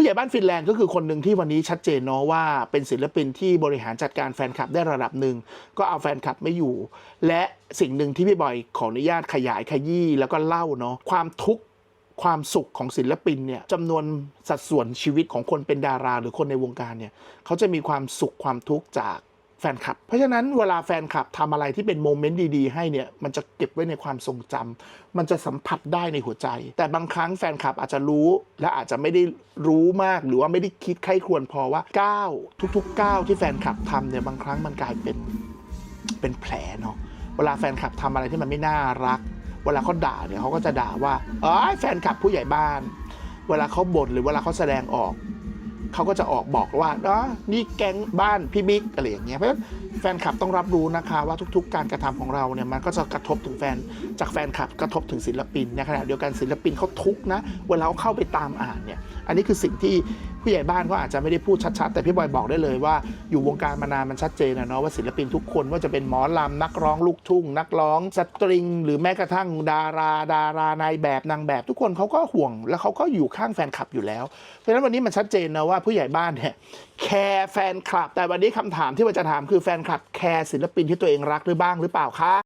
ผู้ใหญ่บ้านฟินแลนด์ก็คือคนหนึ่งที่วันนี้ชัดเจนเนาะว่าเป็นศิลปินที่บริหารจัดการแฟนคลับได้ระดับหนึ่งก็เอาแฟนคลับไม่อยู่ และสิ่งหนึ่งที่พี่บอยขออนุญาตขยายขยี้แล้วก็เล่าเนาะความทุกข์ความสุขของศิลปินเนี่ยจำนวนสัดส่วนชีวิตของคนเป็นดารา หรือคนในวงการเนี่ยเขาจะมีความสุขความทุกข์จาก แฟนคลับ เพราะฉะนั้นเวลาแฟนคลับทำอะไรที่เป็นโมเมนต์ดีๆให้เนี่ยมันจะเก็บไว้ในความทรงจำมันจะสัมผัสได้ในหัวใจ แต่บางครั้งแฟนคลับอาจจะรู้และอาจจะไม่ได้รู้มากหรือว่าไม่ได้คิดใคร่ครวญพอว่าก้าวทุกๆก้าวที่แฟนคลับทำเนี่ยบางครั้งมันกลายเป็นเป็นแผลเนาะเวลาแฟนคลับทำอะไรที่มันไม่น่ารัก เวลาเขาด่าเนี่ยเขาก็จะด่าว่าเอ้ยแฟนคลับผู้ใหญ่บ้าน เวลาเขาบ่นหรือเวลาเขาแสดงออก เขาก็จะออกบอกว่าเนาะนี่แก๊งบ้านพี่บิ๊กอะไรอย่างเงี้ยเพราะฉะนั้นแฟนคลับต้องรับรู้นะคะว่าทุกๆ การกระทำของเราเนี่ยมันก็จะกระทบถึงแฟนจากแฟนคลับกระทบถึงศิลปินในขณะเดียวกันศิลปินเขาทุกนะเวลาเขาเข้าไปตามอ่านเนี่ยอันนี้คือสิ่งที่ ผู้ใหญ่บ้านก็อาจจะไม่ได้พูดชัดๆ แต่พี่บอยบอกได้เลยว่าอยู่วงการมานานมันชัดเจนนะเนาะว่าศิลปินทุกคนว่าจะเป็นหมอลำนักร้องลูกทุ่ง นักร้องสตริง หรือแม้กระทั่งดารา ดารานายแบบนางแบบ ทุกคนเขาก็ห่วง แล้วเขาก็อยู่ข้างแฟนคลับอยู่แล้ว เพราะฉะนั้นวันนี้มันชัดเจนนะว่าผู้ใหญ่บ้านเนี่ยแคร์แฟนคลับ แต่วันนี้คำถามที่ว่าจะถามคือแฟนคลับแคร์ศิลปินที่ตัวเองรักหรือบ้างหรือเปล่าคะ